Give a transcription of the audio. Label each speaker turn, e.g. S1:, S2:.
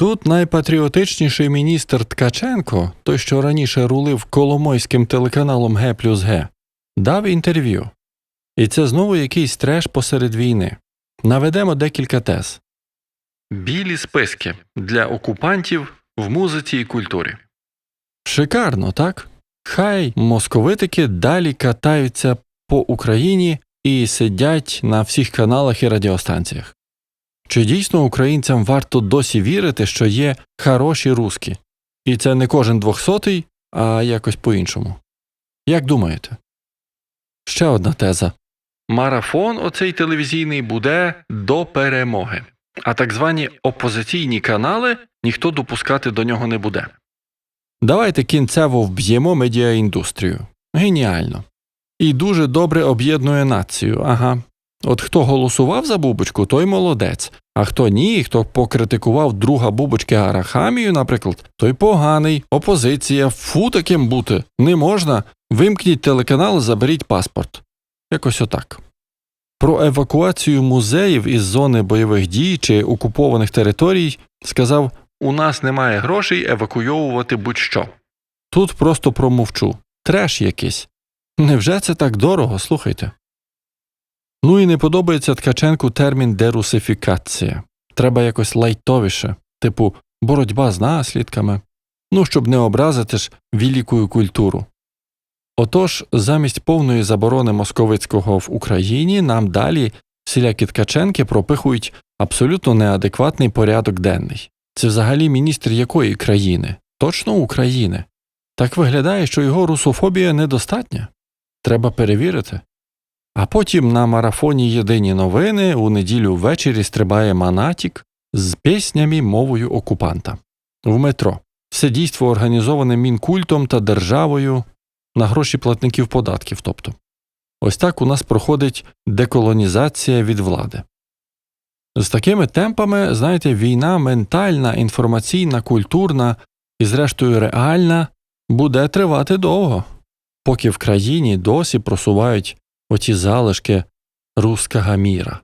S1: Тут найпатріотичніший міністр Ткаченко, той, що раніше рулив коломойським телеканалом Г плюс Г, дав інтерв'ю. І це знову якийсь треш посеред війни. Наведемо декілька тез. Білі списки для окупантів в музиці і культурі. Шикарно, так? Хай московитики далі катаються по Україні і сидять на всіх каналах і радіостанціях. Чи дійсно українцям варто досі вірити, що є хороші руски? І це не кожен двохсотий, а якось по-іншому. Як думаєте? Ще одна теза. Марафон оцей телевізійний буде до перемоги, а так звані опозиційні канали ніхто допускати до нього не буде. Давайте кінцево вб'ємо медіаіндустрію. Геніально. І дуже добре об'єднує націю. Ага. От хто голосував за бубочку, той молодець. А хто ні, хто покритикував друга бубочки Арахамію, наприклад, той поганий, опозиція, фу таким бути. Не можна. Вимкніть телеканал, заберіть паспорт. Якось отак. Про евакуацію музеїв із зони бойових дій чи окупованих територій сказав: у нас немає грошей евакуйовувати будь-що. Тут просто промовчу. Треш якийсь. Невже це так дорого, слухайте? Ну і не подобається Ткаченку термін дерусифікація. Треба якось лайтовіше, типу боротьба з наслідками, ну щоб не образити ж велику культуру. Отож, замість повної заборони московицького в Україні нам далі всілякі Ткаченки пропихують абсолютно неадекватний порядок денний. Це взагалі міністр якої країни? Точно України. Так виглядає, що його русофобія недостатня. Треба перевірити. А потім на марафоні Єдині новини у неділю ввечері стрибає Манатік з піснями мовою окупанта в метро. Все дійство організоване мінкультом та державою на гроші платників податків. Тобто, ось так у нас проходить деколонізація від влади. З такими темпами, знаєте, війна ментальна, інформаційна, культурна і, зрештою, реальна буде тривати довго, поки в країні досі просувають оті залишки рускага міра.